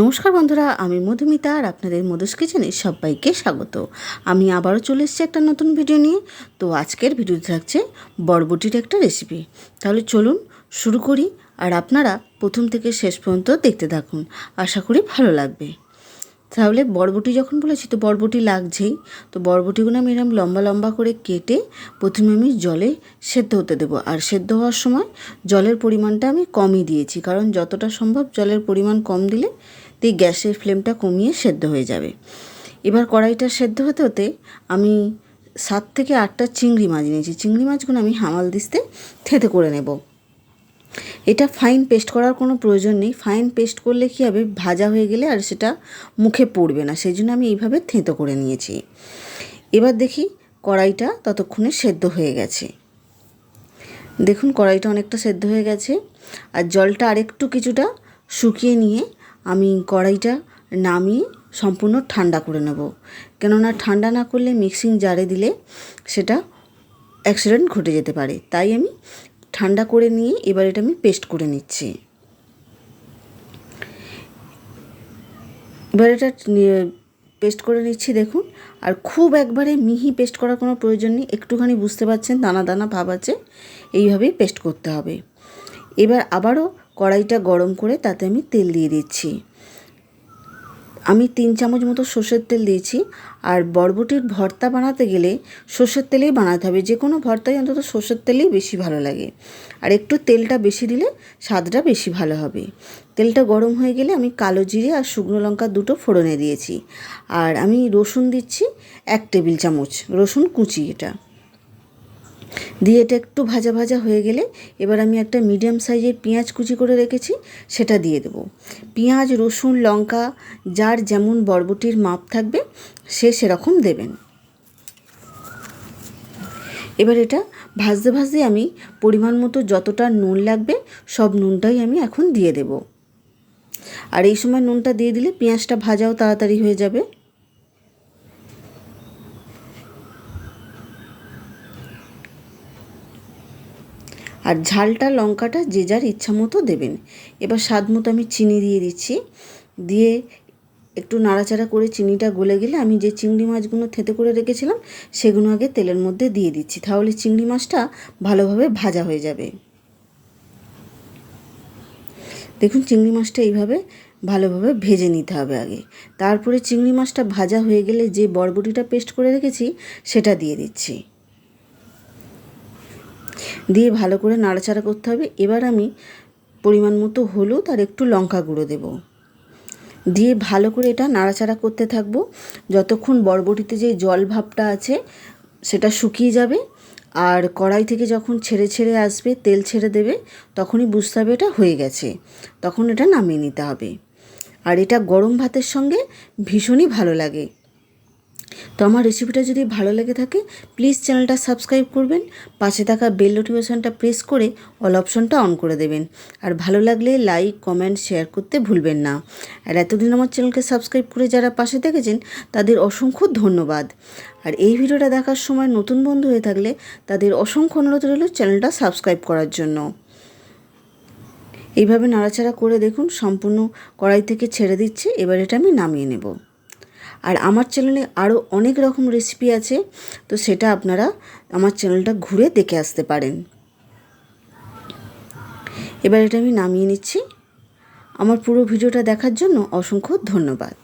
নমস্কার বন্ধুরা, আমি মধুমিতা আর আপনাদের মধুস কিচেনে সবাইকে স্বাগত। আমি আবারও চলে এসেছি একটা নতুন ভিডিও নিয়ে। তো আজকের ভিডিও থাকছে বরবটির একটা রেসিপি তাহলে চলুন শুরু করি আর আপনারা প্রথম থেকে শেষ পর্যন্ত দেখতে থাকুন। আশা করি ভালো লাগবে। তাহলে বরবটি যখন বলেছি, তো বরবটি লাগছেই। তো বরবটিগুলো আমি এরকম লম্বা লম্বা করে কেটে প্রথমে আমি জলে সেদ্ধ হতে দেবো। আর সেদ্ধ হওয়ার সময় জলের পরিমাণটা আমি কমই দিয়েছি। কারণ যতটা সম্ভব জলের পরিমাণ কম দিলে দিয়ে গ্যাসের ফ্লেমটা কমিয়ে সেদ্ধ হয়ে যাবে। এবার কড়াইটা সেদ্ধ হতে হতে আমি সাত থেকে আটটা চিংড়ি মাছ নিয়েছি। চিংড়ি মাছগুলো আমি হামাল দিস্তে থেতে করে নেব। এটা ফাইন পেস্ট করার কোনো প্রয়োজন নেই। ফাইন পেস্ট করলে কী হবে? ভাজা হয়ে গেলে আর সেটা মুখে পড়বে না। সেই জন্য আমি এইভাবে থেঁতো করে নিয়েছি। এবার দেখি কড়াইটা ততক্ষণে সেদ্ধ হয়ে গেছে। দেখুন কড়াইটা অনেকটা সেদ্ধ হয়ে গেছে। আর জলটা আরেকটু কিছুটা শুকিয়ে নিয়ে আমি কড়াইটা নামিয়ে সম্পূর্ণ ঠান্ডা করে নেব। কেননা ঠান্ডা না করলে মিক্সিং জারে দিলে সেটা অ্যাক্সিডেন্ট ঘটে যেতে পারে। তাই আমি ঠান্ডা করে নিয়ে এবার এটা আমি পেস্ট করে নিচ্ছি। এবার এটা পেস্ট করে নিচ্ছি দেখুন। আর খুব একবারে মিহি পেস্ট করার কোনো প্রয়োজন নেই। একটুখানি বুঝতে পারছেন, দানা দানা ভাব আছে। এইভাবেই পেস্ট করতে হবে। এবার আবারও কড়াইটা গরম করে তাতে আমি তেল দিয়ে দিচ্ছি। আমি তিন চামচ মতো সর্ষের তেল দিয়েছি। আর বরবটির ভর্তা বানাতে গেলে সর্ষের তেলেই বানাতে হবে। যে কোনো ভর্তাই অন্তত সর্ষের তেলেই বেশি ভালো লাগে। আর একটু তেলটা বেশি দিলে স্বাদটা বেশি ভালো হবে। তেলটা গরম হয়ে গেলে আমি কালো জিরে আর শুকনো লঙ্কা দুটো ফোড়নে দিয়েছি। আর আমি রসুন দিচ্ছি এক টেবিল চামচ। রসুন কুচি এটা। দিয়ে এটা একটু ভাজা ভাজা হয়ে গেলে এবার আমি একটা মিডিয়াম সাইজের পেঁয়াজ কুচি করে রেখেছি, সেটা দিয়ে দেবো। পেঁয়াজ, রসুন, লঙ্কা, যার যেমন বরবটির মাপ থাকবে, সে সেরকম দেবেন। এবার এটা ভাজতে ভাজতে আমি পরিমাণ মতো যতটা নুন লাগবে, সব নুনটাই আমি এখন দিয়ে দেব। আর এই সময় নুনটা দিয়ে দিলে পেঁয়াজটা ভাজাও তাড়াতাড়ি হয়ে যাবে। আর ঝালটা লঙ্কাটা যে যার ইচ্ছা মতো দেবেন। এবার স্বাদ মতো আমি চিনি দিয়ে দিচ্ছি। দিয়ে একটু নাড়াচাড়া করে চিনিটা গলে গেলে আমি যে চিংড়ি মাছগুলো থেতে করে রেখেছিলাম, সেগুলো আগে তেলের মধ্যে দিয়ে দিচ্ছি। তাহলে চিংড়ি মাছটা ভালোভাবে ভাজা হয়ে যাবে। দেখুন চিংড়ি মাছটা এইভাবে ভালোভাবে ভেজে নিতে হবে আগে। তারপরে চিংড়ি মাছটা ভাজা হয়ে গেলে যে বরবটিটা পেস্ট করে রেখেছি, সেটা দিয়ে দিচ্ছি। দিয়ে ভালো করে নাড়াচাড়া করতে হবে। এবার আমি পরিমাণ মতো হলুদ আর একটু লঙ্কা গুঁড়ো দেব। দিয়ে ভালো করে এটা নাড়াচাড়া করতে থাকব। যতক্ষণ বরবটিতে যে জল ভাবটা আছে, সেটা শুকিয়ে যাবে আর কড়াই থেকে যখন ছেড়ে ছেড়ে আসবে, তেল ছেড়ে দেবে, তখনই বুঝতে হবে এটা হয়ে গেছে। তখন এটা নামিয়ে নিতে হবে। আর এটা গরম ভাতের সঙ্গে ভীষণই ভালো লাগে। তো আমার রেসিপিটা যদি ভালো লেগে থাকে প্লিজ চ্যানেলটা সাবস্ক্রাইব করবেন, পাশে থাকা বেল নোটিফিকেশানটা প্রেস করে অল অপশনটা অন করে দেবেন। আর ভালো লাগলে লাইক কমেন্ট শেয়ার করতে ভুলবেন না। আর এতদিন আমার চ্যানেলকে সাবস্ক্রাইব করে যারা পাশে থেকেছেন তাদের অসংখ্য ধন্যবাদ। আর এই ভিডিওটা দেখার সময় নতুন বন্ধু হয়ে থাকলে তাদের অসংখ্য অনুরোধ রইল চ্যানেলটা সাবস্ক্রাইব করার জন্য। এইভাবে নাড়াচাড়া করে দেখুন, সম্পূর্ণ কড়াই থেকে ছেড়ে দিচ্ছে, এবার এটা আমি নামিয়ে নেব। আর আমার চ্যানেলে আরও অনেক রকম রেসিপি আছে, তো সেটা আপনারা আমার চ্যানেলটা ঘুরে দেখে আসতে পারেন। এবার এটা আমি নামিয়ে নিচ্ছি। আমার পুরো ভিডিওটা দেখার জন্য অসংখ্য ধন্যবাদ।